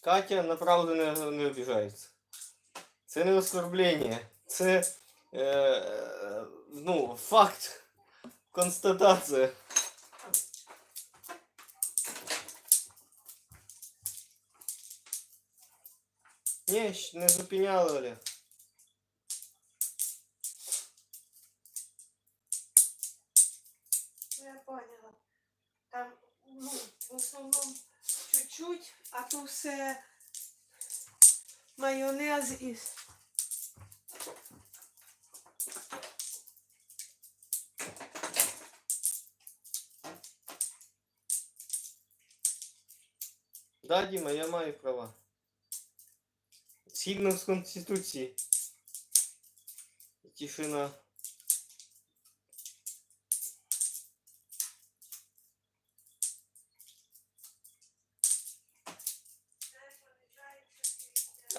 Катя направду не, не обіжається. Це не оскорблення. Це е, е, ну, факт. Констатація. Ні, щ- не зупиняли, Олег. Ну, Я поняла. Там, ну, в основному Чуть-чуть, а то все майонез із. Да, Діма, я маю права. Згідно з Конституції. Тишина.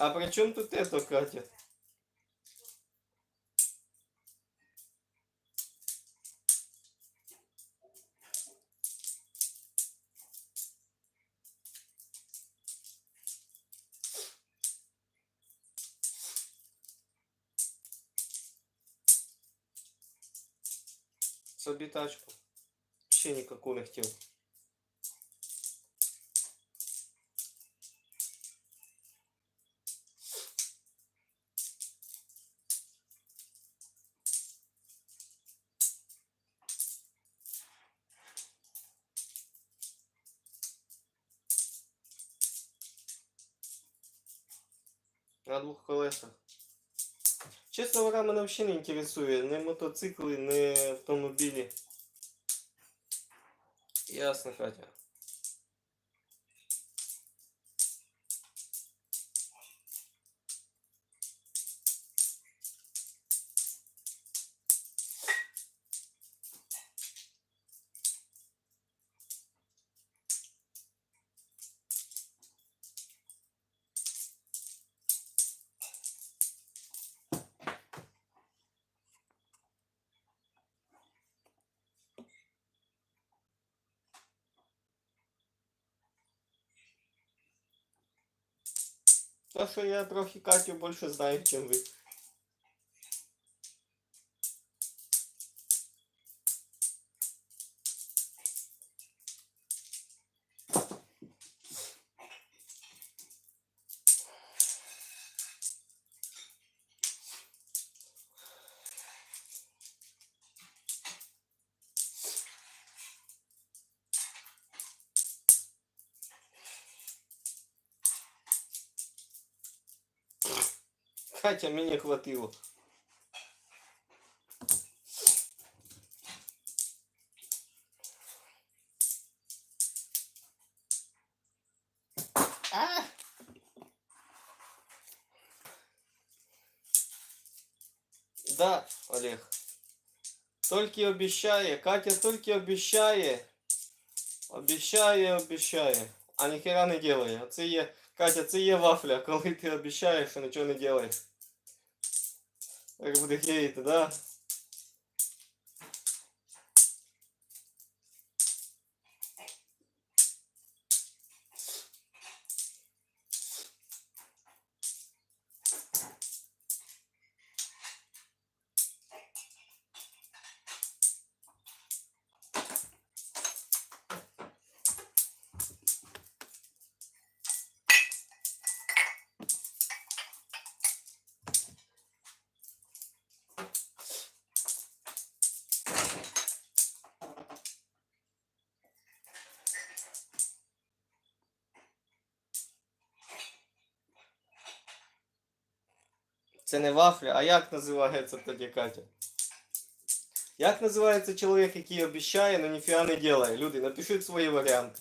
А при чем тут это, Катя? Собі тачку. Вообще никакую не хотел. На двух колесах. Чесно говоря, мене взагалі не інтересує ні мотоцикли, ні автомобілі. Ясно, Катя. То, що я трохи Катю більше знаю, ніж ви. Катя, мені хватило. А! Да, Олег. Тільки обіщає, Катя тільки обіщає. Обіщає, обіщає. А ніхера не делає. Це є, Катя, це є вафля, коли ти обіщаєш, а нічого не делаєш. Так буде клеїти, да? Це не вафля, а як називається тоді Катя? Як називається чоловік, який обіщає, но ніфіга не делає? Люди, напишіть свої варіанти.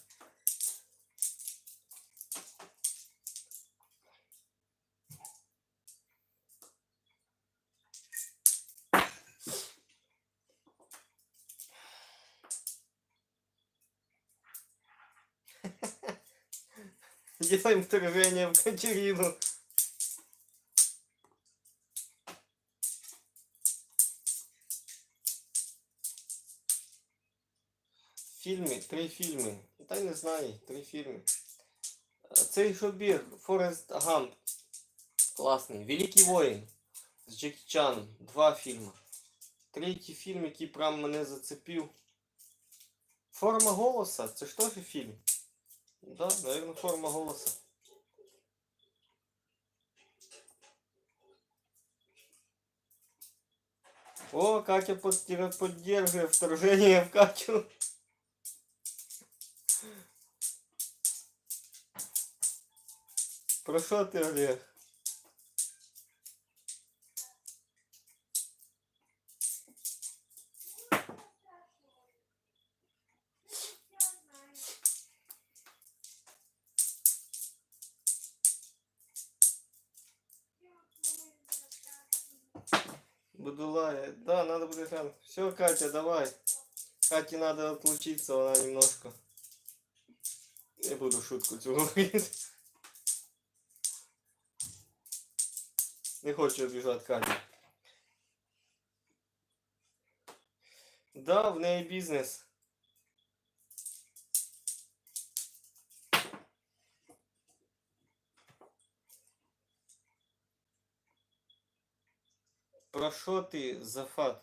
Делаем вторжение в Катерину. Фільми, три фільми. Та й не знаю, три фільми. Цей що Форест Гамп. Класний. Великий воїн. З Джекі Чаном. Два фільми. Третій фільм, який прям мене зацепив. Форма голоса. Це ж теж фільм. Да, наверное, форма голоса. О, Катя подтира- поддерживает вторжение в Катю. Про що ти, Олег? Будулая. Да, надо будет. Все, Катя, давай. Кате надо отлучиться, она немножко. Не буду шутку цю Не хочу обіжати Катю. Да, в неї бізнес. Про що ти, Зафат?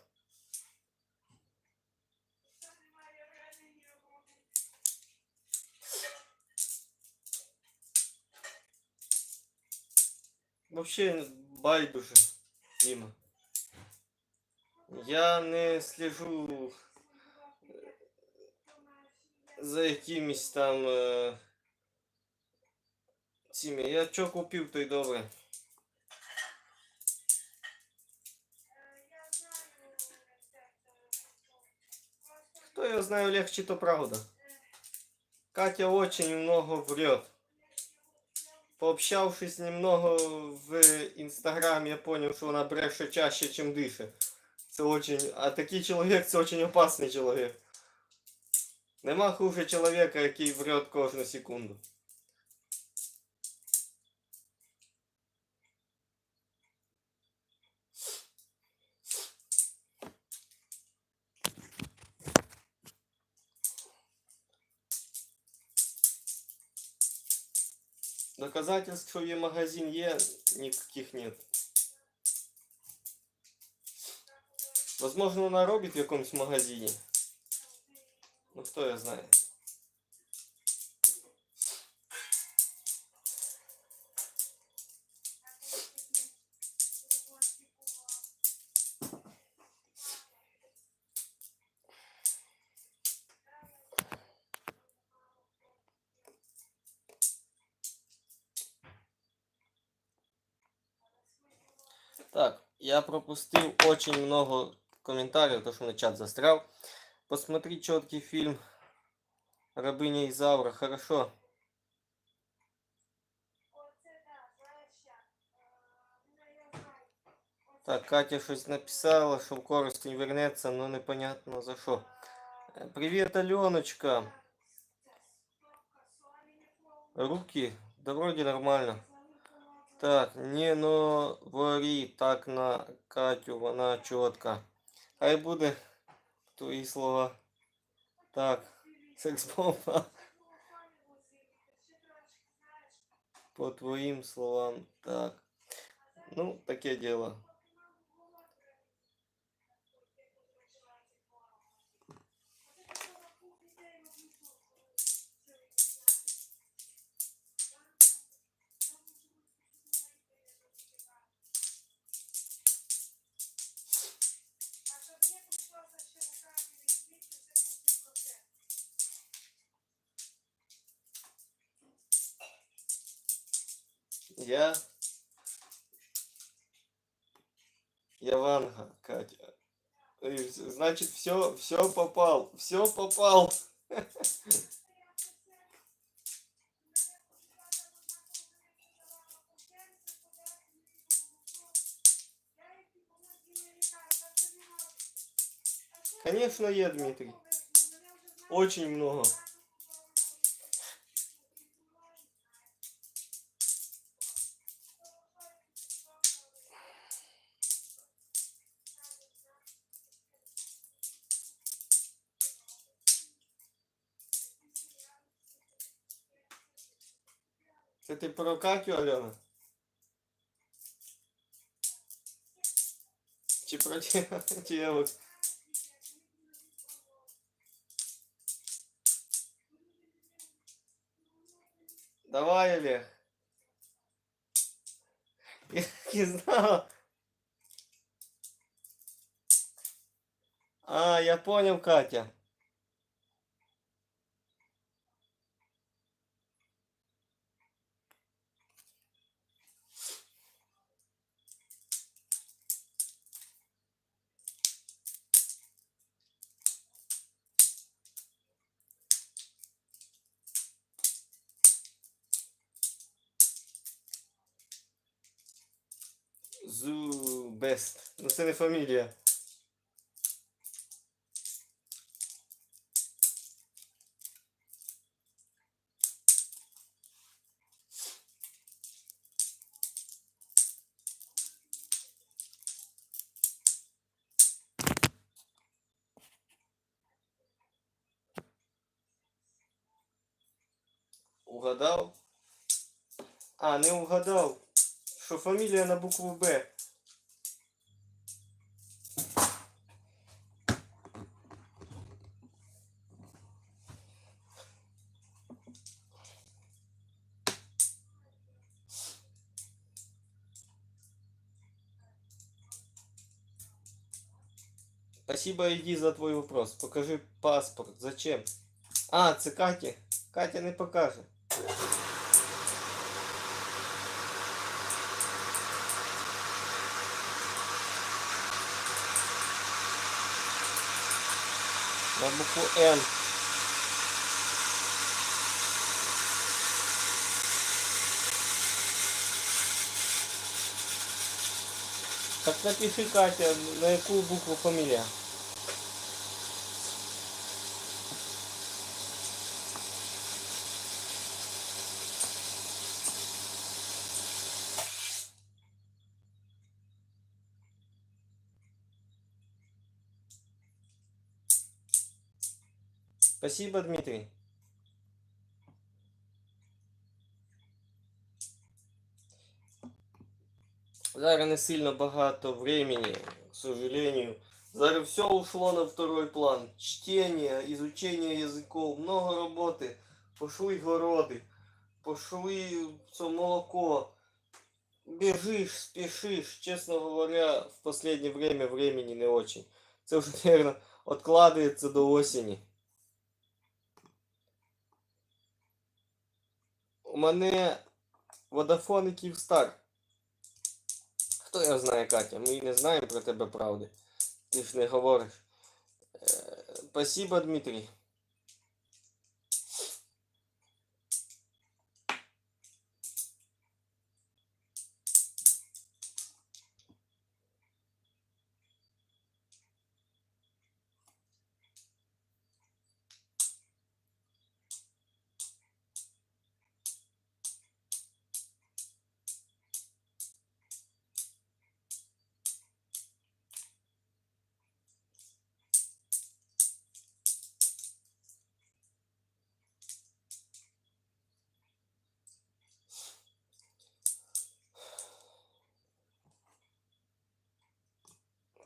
Вообще байдуже, Діма. Я не слежу е, за якимись там цими. Я що купив, то й добре. Кто я знаю, легче, то правда. Катя очень много врет. Пообщавшись немного в Инстаграме, я понял, что она бреше чаще, чем дышит. Це очень... А такий чоловік це очень опасний чоловік. Нема хуже чоловіка, який врет кожну секунду. Доказательств, що є магазин є, никаких нет. Возможно, вона робить в якомусь магазині. Ну хто я знає. Так, я пропустил очень много комментариев, то что на чат застрял. Посмотри четкий фильм Рабыня Изаура. Хорошо. Так, Катя щось написала, що в Коростень вернеться, но непонятно за що. Е, Привіт, Аленочка. Руки? Да вроде нормально. Так, не говори так на Катю, вона чітка. Хай буде твої слова. Так, секс-бомба. По твоїм словам, так. Ну, таке діло. Я... Я Ванга, Катя. Значит, все, все попал, все попал. Конечно, я, Дмитрий. Очень много. Це ти про Катю, Альона? Чи про дівок? Давай, Олег. Я так и знал. А, я понял, Катя. Зу Бест. Ну це не фамілія. Угадав? А, не угадав. Що фамілія на букву Б. Спасибо, иди за твой вопрос. Покажи паспорт. Зачем? А, це Катя. Катя не покаже. На букву Н. Так напиши, Катя, на яку букву фамилия. Спасибо, Дмитрий. Зараз не сильно багато времени, к сожалению. Зараз все ушло на второй план. Чтение, изучение языков, много работы. Пошли городы, пошли все молоко. Бежишь, спешишь. Честно говоря, в последнее время времени не очень. Це вже, наверное, откладывается до осени. Мене Vodafone і Київстар. Хто його знає, Катя? Ми не знаємо про тебе правди. Ти ж не говориш. Е, Спасибо, Дмитрий.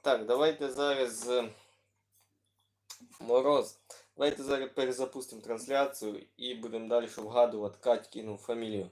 Так, давайте зараз е, мороз. Давайте зараз перезапустимо трансляцію і будемо далі вгадувати Катькину фамілію.